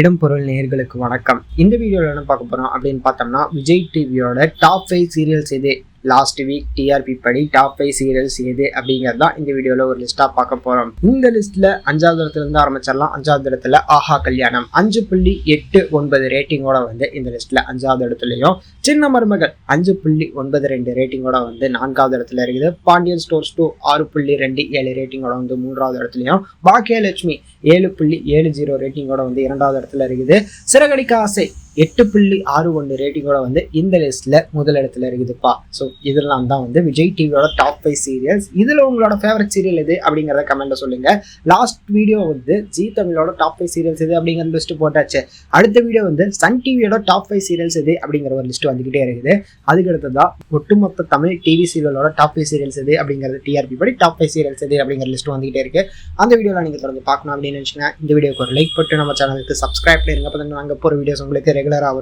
இடம் பொருள் நேர்களுக்கு வணக்கம். இந்த வீடியோவில் என்ன பார்க்க போறோம் அப்படின்னு பார்த்தோம்னா விஜய் டிவியோட டாப் ஃபைவ் சீரியல்ஸ் எது? லாஸ்ட் வீக் டிஆர்பி படி டாப் ஃபைவ் சீரியல்ஸ் எது அப்படிங்கிறது தான் இந்த வீடியோவில் ஒரு லிஸ்ட்டாக பார்க்க போகிறோம் இந்த லிஸ்ட்டில் அஞ்சாவது இடத்துல இருந்து ஆரம்பிச்சிடலாம். அஞ்சாவது இடத்துல ஆஹா கல்யாணம். அஞ்சு புள்ளி எட்டு ஒன்பது ரேட்டிங்கோட வந்து இந்த லிஸ்ட்டில் அஞ்சாவது இடத்துலையும் சின்ன மருமகள் அஞ்சு புள்ளி ஒன்பது ரெண்டு ரேட்டிங்கோட வந்து நான்காவது இடத்துல இருக்குது. பாண்டியன் ஸ்டோர்ஸ் டூ ஆறு புள்ளி ரெண்டு ஏழு ரேட்டிங்கோட வந்து மூன்றாவது இடத்துலையும். பாக்கியலட்சுமி ஏழு புள்ளி ஏழு ஜீரோ ரேட்டிங்கோட வந்து இரண்டாவது இடத்துல இருக்குது. சிறகடிக்க ஆசை எட்டு புள்ளி ஆறு ஒன்று ரேட்டிங்கோட வந்து இந்த லிஸ்ட்ல முதல் இடத்துல இருக்குதுப்பா. ஸோ இதெல்லாம் தான் வந்து விஜய் டிவியோட டாப் ஃபைவ் சீரியல்ஸ் இதில் உங்களோட ஃபேவரட் சீரியல் எது அப்படிங்கிறத கமெண்ட்ல சொல்லுங்க. லாஸ்ட் வீடியோ வந்து ஜி தமிழோட டாப் ஃபைவ் சீரியல்ஸ் எது அப்படிங்கிற லிஸ்ட் போட்டாச்சு. அடுத்த வீடியோ வந்து சன் டிவியோட டாப் ஃபைவ் சீரியல்ஸ் எது அப்படிங்கிற ஒரு லிஸ்ட் வந்துகிட்டே இருக்குது. அதுக்கு தான் ஒட்டுமொத்த தமிழ் டிவி சீரியலோட டாப் ஃபைவ் சீரியல்ஸ் எது அப்படிங்கிறது டிஆர்பி படி டாப் ஃபைவ் சீரியல்ஸ் எது அப்படிங்கிற லிஸ்ட் வந்துகிட்டே இருக்கு. அந்த வீடியோவில் நீங்கள் தொடர்ந்து பார்க்கணும் அப்படின்னு நினச்சிங்கன்னா இந்த வீடியோக்கு ஒரு லைக் போட்டு நம்ம சேனலுக்கு சப்ஸ்கிரைப் பண்ணிருங்க. அப்போ நாங்கள் போகிற வீடியோஸ் உங்களுக்கு ரெகுலராக வரும்